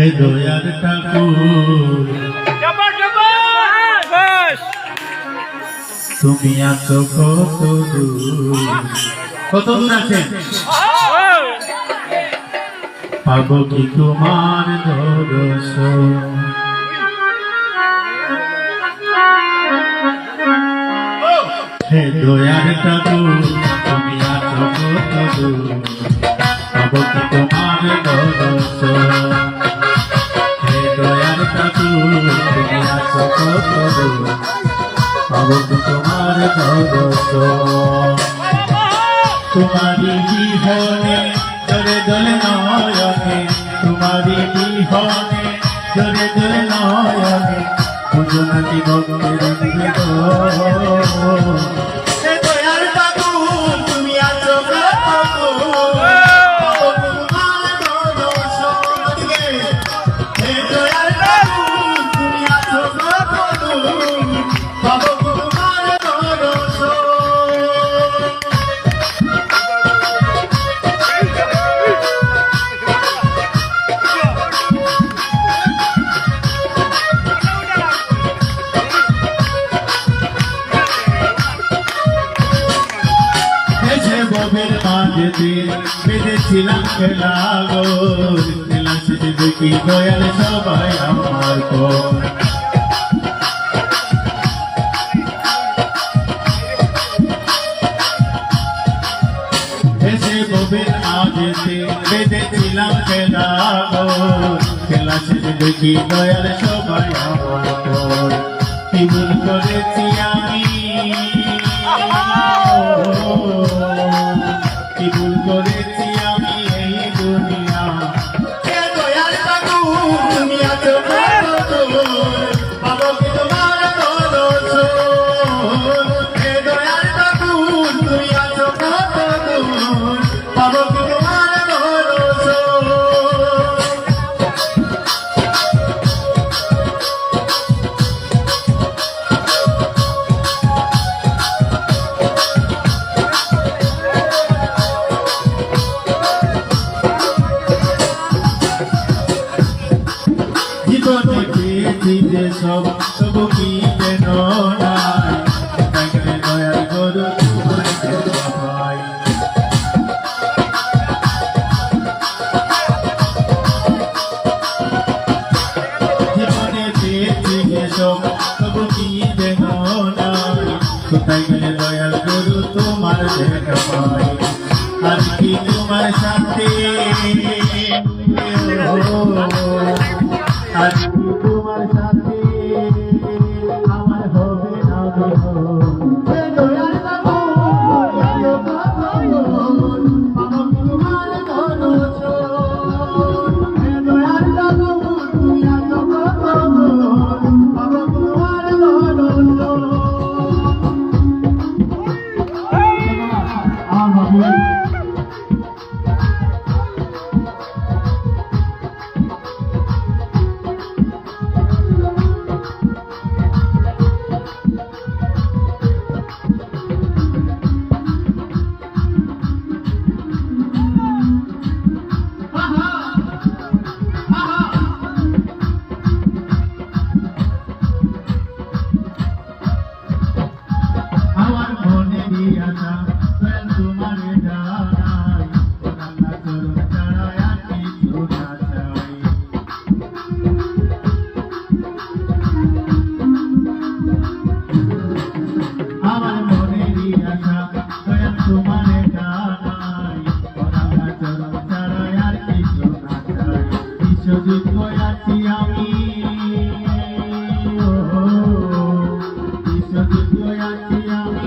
হে দয়ার ঠাকুর। তুমি আছো কত দূর। কত দূর আছেন পাবো কি তোমার দর্শন হে দয়ার ঠাকুর। দূর কি তোমার দর্শন তোমারি বিহনে জরে জলে নয়নে তোমারি বিহনে জরে জলে নয়নে পুজো নাকি ভক্তের ববের মাঝেতে বেঁধেছিলাম খেলা গো। খেলা শেষে দেখি দয়াল সবাই আমার এসে ববের মাঝেতে বেঁধেছিলাম খেলা গো। খেলা শেষে দেখি দয়াল সবাই আমার পর কি ভুল করেছি আমি? কত যে সব তবু কি যেন নাই দয়াল করো। জীবনে যে সব তবু কি যেন নাই কোথায় গেলে দয়াল করো তোমার দেখা পাই? আর তোমার সাথে সাথে আমার যদি কয়াছি আমি যদি কয়াছি আমি